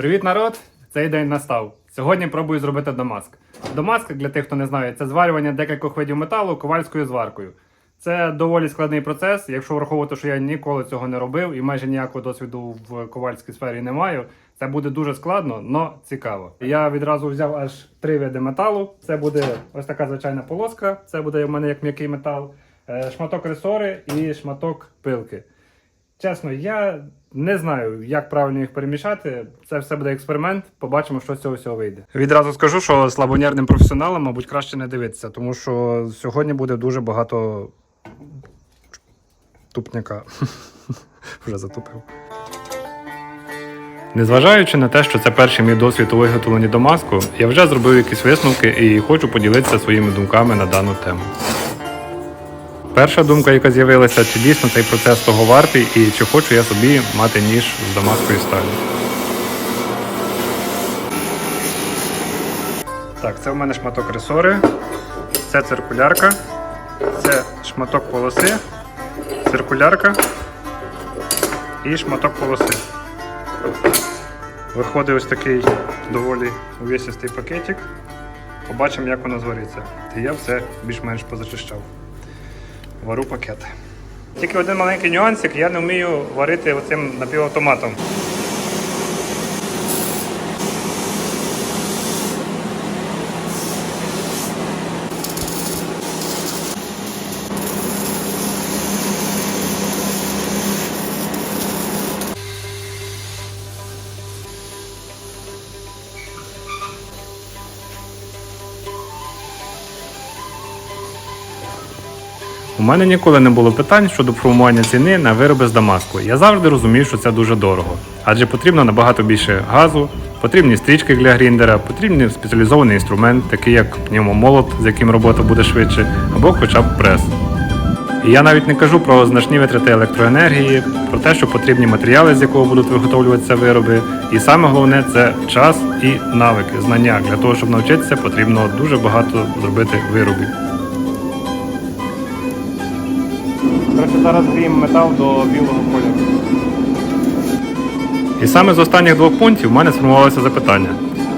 Привіт, народ! Цей день настав. Сьогодні пробую зробити домаск. Домаск, для тих, хто не знає, це зварювання декількох видів металу ковальською зваркою. Це доволі складний процес. Якщо враховувати, що я ніколи цього не робив і майже ніякого досвіду в ковальській сфері не маю, це буде дуже складно, але цікаво. Я відразу взяв аж три види металу. Це буде ось така звичайна полоска, це буде в мене як м'який метал, е, шматок ресори і шматок пилки. Чесно, я не знаю, як правильно їх перемішати. Це все буде експеримент. Побачимо, що з цього всього вийде. Відразу скажу, що слабонервним професіоналам, мабуть, краще не дивитися, тому що сьогодні буде дуже багато тупняка. Вже затупив. Незважаючи на те, що це перший мій досвід у виготовленні домаску, я вже зробив якісь висновки і хочу поділитися своїми думками на дану тему. Перша думка, яка з'явилася, чи дійсно цей процес того вартий і чи хочу я собі мати ніж з дамаської сталі. Так, це в мене шматок ресори, це циркулярка, це шматок полоси, циркулярка і шматок полоси. Виходить ось такий доволі увесистий пакетик. Побачимо, як воно звариться. Я все більш-менш позачищав вару пакети. Тільки один маленький нюансик, я не вмію варити оцим напівавтоматом. У мене ніколи не було питань щодо формування ціни на вироби з Дамаску. Я завжди розумів, що це дуже дорого, адже потрібно набагато більше газу, потрібні стрічки для гріндера, потрібний спеціалізований інструмент, такий як пневмомолот, з яким робота буде швидше, або хоча б прес. І я навіть не кажу про значні витрати електроенергії, про те, що потрібні матеріали, з якого будуть виготовлюватися вироби. І саме головне це час і навики, знання. Для того, щоб навчитися, потрібно дуже багато зробити виробів. Коротше, зараз гріємо метал до білого кольору. І саме з останніх двох пунктів в мене сформувалося запитання.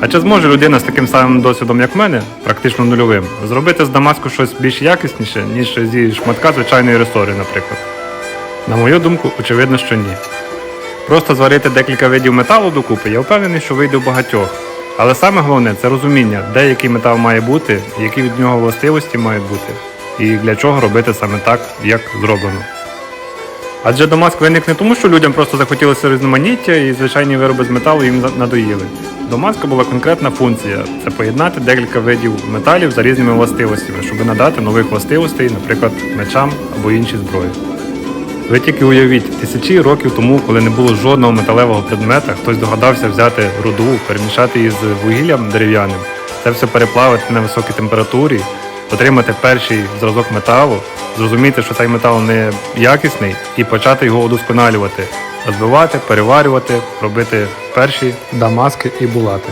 А чи зможе людина з таким самим досвідом, як в мене, практично нульовим, зробити з Дамаску щось більш якісніше, ніж зі шматка звичайної ресори, наприклад? На мою думку, очевидно, що ні. Просто зварити декілька видів металу докупи, я впевнений, що вийде в багатьох. Але саме головне це розуміння, де який метал має бути, які від нього властивості мають бути, і для чого робити саме так, як зроблено. Адже Дамаск виник не тому, що людям просто захотілося різноманіття і звичайні вироби з металу їм надоїли. До маска була конкретна функція це поєднати декілька видів металів за різними властивостями, щоб надати нових властивостей, наприклад, мечам або іншій зброї. Ви тільки уявіть, тисячі років тому, коли не було жодного металевого предмета, хтось догадався взяти руду, перемішати її з вугіллям дерев'яним, це все переплавити на високій температурі, отримати перший зразок металу, зрозуміти, що цей метал не якісний, і почати його удосконалювати, розбивати, переварювати, робити перші дамаски і булати.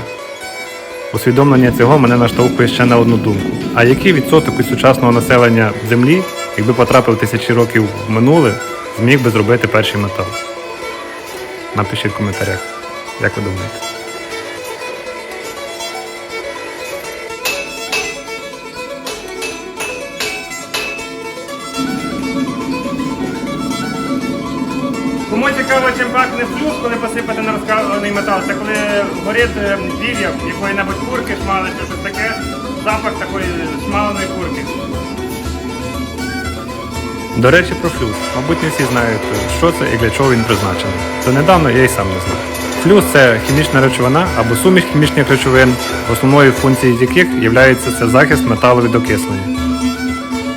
Усвідомлення цього мене наштовхує ще на одну думку. А який відсоток із сучасного населення Землі, якби потрапив тисячі років в минуле, зміг би зробити перший метал? Напишіть в коментарях, як ви думаєте. Кому цікаво, чим пахне флюс, коли посипати на розкалений метал, це коли горить е, якої-небудь курки шмали чи щось таке, запах такої шмаленої курки. До речі, про флюс. Мабуть, не всі знають, що це і для чого він призначений. Донедавна я й сам не знав. Флюс це хімічна речовина або суміш хімічних речовин, основною функцією яких є захист металу від окислення.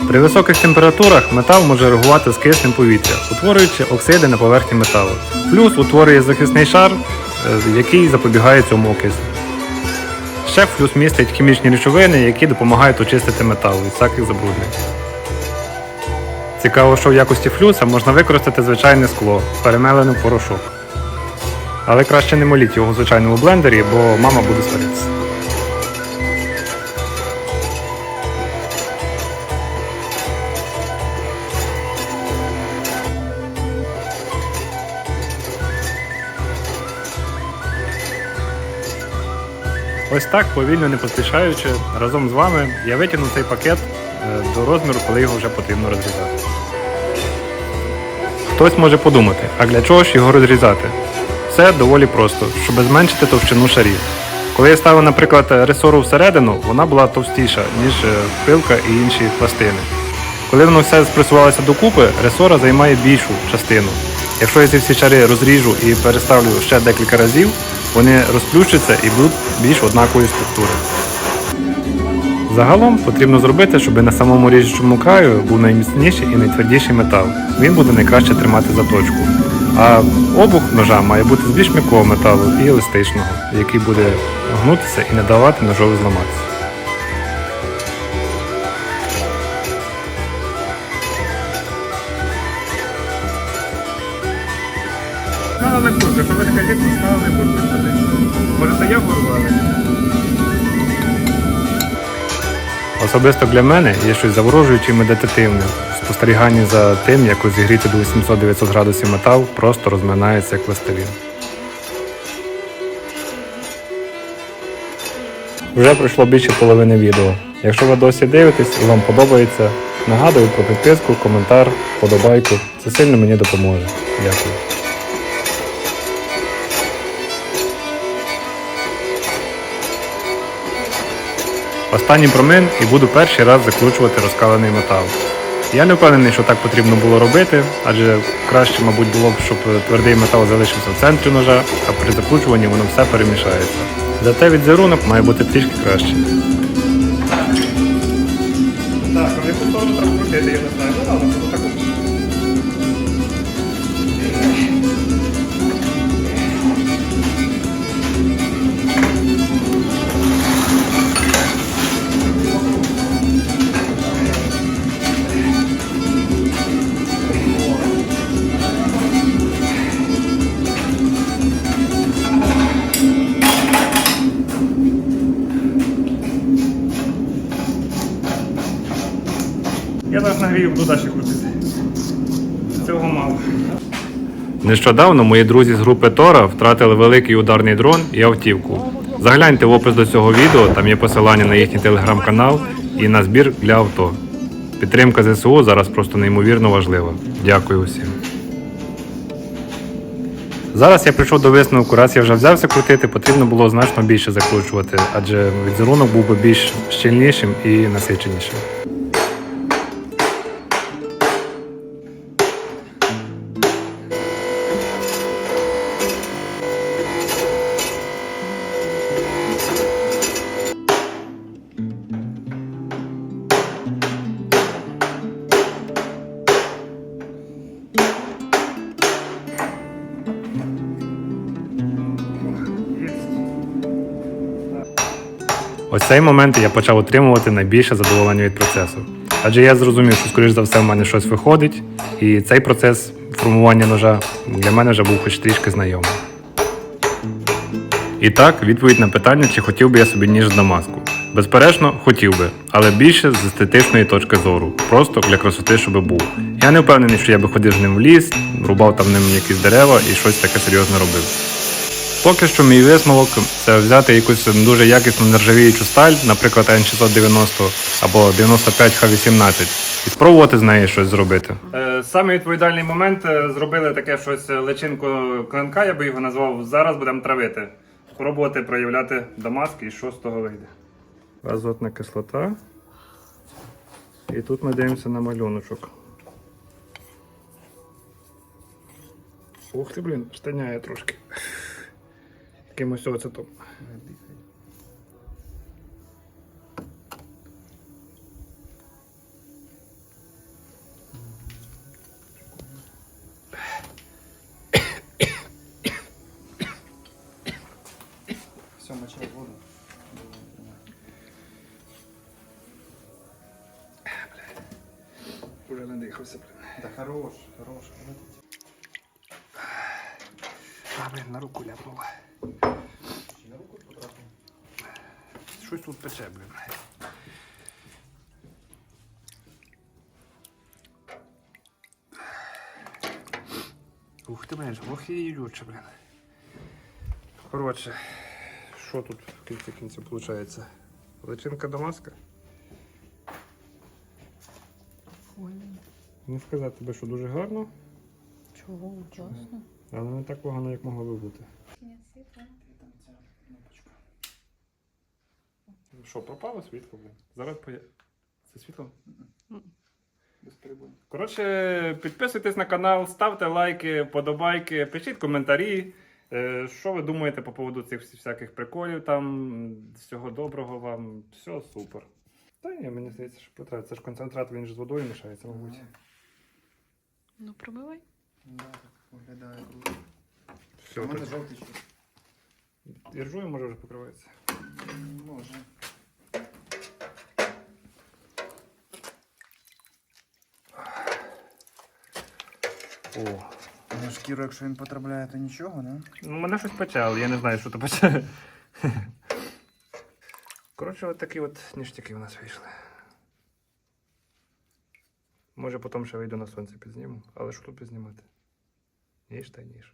При високих температурах метал може реагувати з киснем повітря, утворюючи оксиди на поверхні металу. Плюс утворює захисний шар, е, який запобігає цьому окисленню. Ще флюс містить хімічні речовини, які допомагають очистити метал від всяких забруднень. Цікаво, що в якості флюса можна використати звичайне скло, перемелене порошок. Але краще не моліть його в звичайному блендері, бо мама буде сваритися. Ось так, повільно не поспішаючи, разом з вами я витягнув цей пакет е, до розміру, коли його вже потрібно розрізати. Хтось може подумати, а для чого ж його розрізати? Все доволі просто, щоб зменшити товщину шарів. Коли я ставив, наприклад, ресору всередину, вона була товстіша, ніж е, пилка і інші пластини. Коли воно все спресувалося докупи, ресора займає більшу частину. Якщо я ці всі шари розріжу і переставлю ще декілька разів, вони розплющаться і будуть більш однакової структури. Загалом потрібно зробити, щоб на самому ріжучому краю був найміцніший і найтвердіший метал. Він буде найкраще тримати заточку. А обух ножа має бути з більш м'якого металу і еластичного, який буде гнутися і не давати ножові зламатися. На курс, якщо ви на курс. Може це? Особисто для мене є щось заворожуюче і медитативне. в Спостеріганні за тим, як у зігріти до 800-900 градусів метал просто розминається як пластилін. Вже пройшло більше половини відео. Якщо ви досі дивитесь і вам подобається, нагадую про підписку, коментар, подобайку. Це сильно мені допоможе. Дякую. Останній промин і буду перший раз закручувати розкалений метал. Я не впевнений, що так потрібно було робити, адже краще, мабуть, було б, щоб твердий метал залишився в центрі ножа, а при закручуванні воно все перемішається. Зате відзерунок має бути трішки краще. Так, в яку сторону треба крутити, я не знаю. Ну ладно, це зараз буду далі крутити. Цього мало. Нещодавно мої друзі з групи Тора втратили великий ударний дрон і автівку. Загляньте в опис до цього відео, там є посилання на їхній телеграм-канал і на збір для авто. Підтримка ЗСУ зараз просто неймовірно важлива. Дякую усім. Зараз я прийшов до висновку, раз я вже взявся крутити, потрібно було значно більше закручувати, адже відзерунок був би більш щільнішим і насиченішим. Ось цей момент я почав отримувати найбільше задоволення від процесу. Адже я зрозумів, що, скоріш за все, в мене щось виходить, і цей процес формування ножа для мене вже був хоч трішки знайомий. І так, відповідь на питання, чи хотів би я собі ніж з Дамаску. Безперечно, хотів би, але більше з естетичної точки зору, просто для красоти, щоб був. Я не впевнений, що я би ходив з ним в ліс, рубав там ним якісь дерева і щось таке серйозне робив. Поки що мій висновок це взяти якусь дуже якісну нержавіючу сталь, наприклад, N690 або 95H18, і спробувати з неї щось зробити. Саме відповідальний момент е, зробили таке щось е, личинку клинка, я би його назвав. Зараз будемо травити. Спробувати проявляти дамаск і що з того вийде. Азотна кислота. І тут ми дивимося на малюночок. Ух ти, блін, штаняє трошки. Якимось оцетом. Все, мочай воду. Уже надихався, блін. Да хорош, хорош. А, блін, на руку ляпнула. Щось тут пече, блін. Ух ти, блін, ох і люче, блін. Коротше, що тут в кінці кінців виходить? Личинка дамаска? Не сказати тебе, що дуже гарно, чого класно. але не так погано, як могло би бути. Там ця кнопочка? Що, пропало світло? Зараз поє... Це світло? Без. Коротше, підписуйтесь на канал, ставте лайки, подобайки, пишіть коментарі. Е, Що ви думаєте по поводу цих всі- всяких приколів там? Всього доброго вам, все супер. Та ні, мені здається, що потрібно. Це ж концентрат, він ж з водою мішається, мабуть. Ну, промивай. Да, так виглядає Все, У мене так. жовтий щось. Іржою може вже покривається. Може. О. На шкіру, якщо він потрапляє, то нічого, не? Ну, мене щось пече, але я не знаю, що то пече. Коротше, от такі от ніштяки у нас вийшли. Може, потім ще вийду на сонце підзніму, але що тут підзнімати? Ніж та ніж.